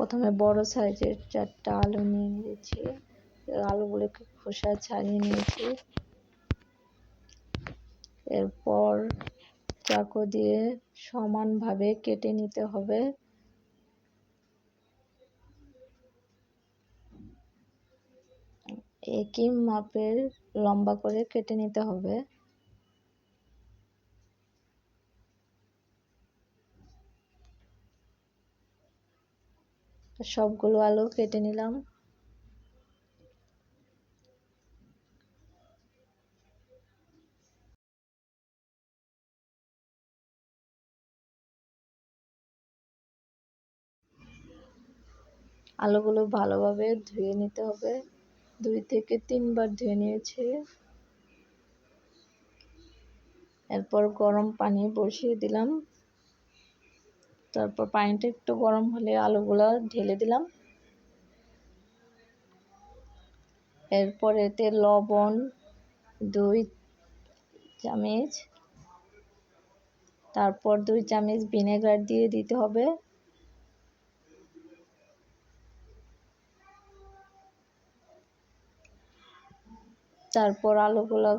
প্রথমে বড় সাইজের চারটা আলু নিয়ে নিয়েছি। আলুগুলোকে খোসা ছাড়িয়ে নিয়েছি। এরপর চাকু দিয়ে সমানভাবে কেটে নিতে হবে। একই মাপের লম্বা করে কেটে নিতে হবে। সবগুলো আলু কেটে নিলাম। আলুগুলো ভালোভাবে ধুয়ে নিতে হবে। দুই থেকে তিনবার ধুয়ে নিয়েছি। এরপর গরম পানি বসিয়ে দিলাম। তারপর পানিটা একটু গরম হলে আলুগুলো ঢেলে দিলাম। এরপর এতে লবণ, দুই চামচ, তারপর দুই চামচ ভিনেগার দিয়ে দিতে হবে। তারপর আলুগুলো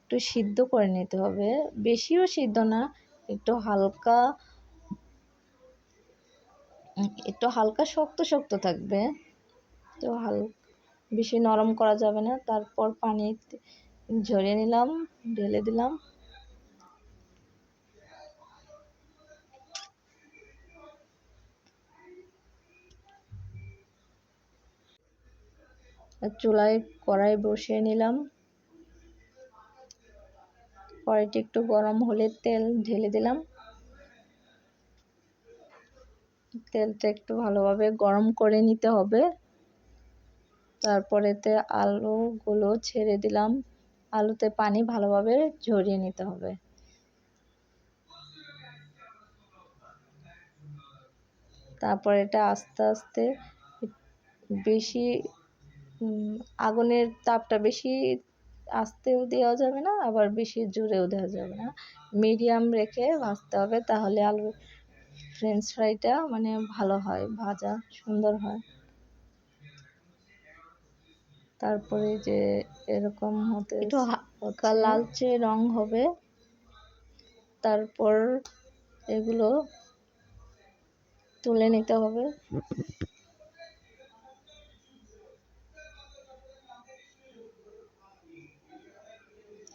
একটু সিদ্ধ করে নিতে হবে। বেশিও সিদ্ধ না, একটু হালকা একটু হালকা শক্ত শক্ত থাকবে। তো হাল, বেশি নরম করা যাবে না। তারপর পানি ঝরিয়ে নিলাম, ঢেলে দিলাম। চুলায় কড়াই বসিয়ে নিলাম। কড়াইটি একটু গরম হলে তেল ঢেলে দিলাম। তেলটা একটু ভালোভাবে গরম করে নিতে হবে। তারপরে তারপরেতে আলুগুলো ছেড়ে দিলাম। আলুতে পানি ভালোভাবে ঝরিয়ে নিতে হবে। তারপর এটা আস্তে আস্তে বেশি আগুনের তাপটা বেশি আস্তেও দেওয়া যাবে না, আবার বেশি জোরেও দেওয়া যাবে না। মিডিয়াম রেখে ভাজতে হবে, তাহলে আলু ফ্রেঞ্চ ফ্রাইটা মানে ভালো হয় ভাজা সুন্দর হয়। তারপরে যে এরকম হতে একটু হালকা লালচে রং হবে। তারপর এগুলো তুলে নিতে হবে।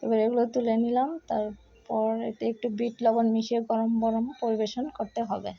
এবার এগুলো তুলে নিলাম তারপর এতে একটু বিট লবণ মিশিয়ে গরম গরম পরিবেশন করতে হবে।